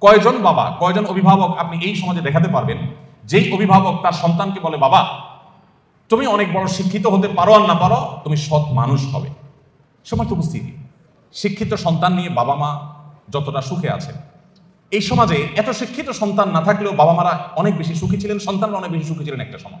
কয়জন বাবা, কয়জন অভিভাবক আপনি এই সমাজে দেখাতে পারবেন? যেই অভিভাবক তার সন্তানকে বলে, বাবা, তুমি অনেক বড় শিক্ষিত হতে পারো আর না পারো, তুমি সৎ মানুষ হবে। সময় তো উপস্থিতি। শিক্ষিত সন্তান নিয়ে বাবা মা যতটা সুখে আছে। এই সমাজে এত শিক্ষিত সন্তান না থাকলেও বাবা মারা অনেক বেশি সুখী ছিলেন, সন্তানরা অনেক বেশি সুখী ছিলেন একটা সময়।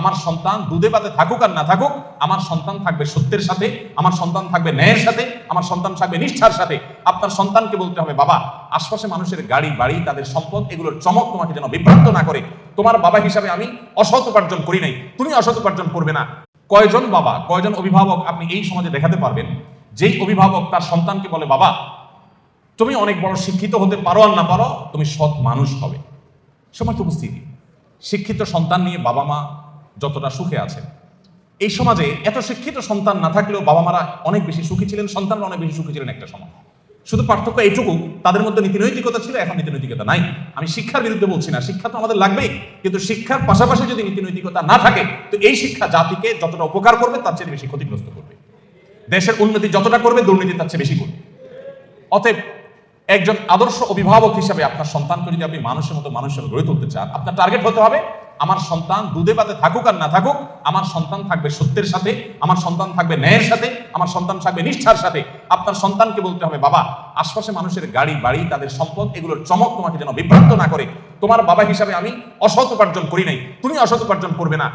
আমার সন্তান দুধে পাতে থাকুক আর না থাকুক, আমার সন্তান থাকবে সত্যের সাথে, আমার সন্তান থাকবে ন্যায়ের সাথে, আমার সন্তান থাকবে নিষ্ঠার সাথে। আপনার সন্তানকে বলতে হবে, বাবা, আশপাশে মানুষের গাড়ি, বাড়ি, তাদের সম্পদ, এগুলোর চমক তোমাকে যেন বিভ্রান্ত না করে। তোমার বাবা হিসাবে আমি অসৎ উপার্জন করি নাই। তুমি অসৎ উপার্জন করবে না। কয়জন বাবা, কয়জন অভিভাবক আপনি এই সমাজে দেখাতে পারবেন? যেই অভিভাবক তার সন্তানকে বলে, বাবা, তুমি অনেক বড় শিক্ষিত হতে পারো আর না পারো, তুমি সৎ মানুষ হবে। সময় উপস্থিতি। শিক্ষিত সন্তান নিয়ে বাবা মা যতটা সুখে আছে। এই সমাজে এত শিক্ষিত সন্তান না থাকলেও বাবা মারা অনেক বেশি সুখী ছিলেন, সন্তানরা অনেক বেশি সুখী ছিলেন একটা সময় শুধু পার্থক্য এইটুকু, তাদের মধ্যে নীতিনৈতিকতা ছিল, এখন নীতিনৈতিকতা নাই। আমি শিক্ষার বিরুদ্ধে বলছি না, শিক্ষা তো আমাদের লাগবেই, কিন্তু শিক্ষার পাশাপাশি যদি নীতিনৈতিকতা না থাকে, তো এই শিক্ষা জাতিকে যতটা উপকার করবে, তার চেয়ে বেশি ক্ষতিগ্রস্ত করবে। দেশের উন্নতি যতটা করবে, দুর্নীতি তার চেয়ে বেশি করবে। অতএব, একজন আদর্শ অভিভাবক হিসেবে আপনার সন্তানকে যদি আপনি মানুষের মতো মানুষের গড়ে তুলতে চান, আপনার টার্গেট হতে হবে আমার সন্তান দুধে পাতে থাকুক আর না থাকুক, আমার সন্তান থাকবে সত্যের সাথে, আমার সন্তান থাকবে ন্যায়ের সাথে, আমার সন্তান থাকবে নিষ্ঠার সাথে। আপনার সন্তানকে বলতে হবে, বাবা, আশপাশে মানুষের গাড়ি, বাড়ি, তাদের সম্পদ, এগুলোর চমক তোমাকে যেন বিভ্রান্ত না করে। তোমার বাবা হিসাবে আমি অসৎ উপার্জন করি নাই। তুমি অসৎ উপার্জন করবে না।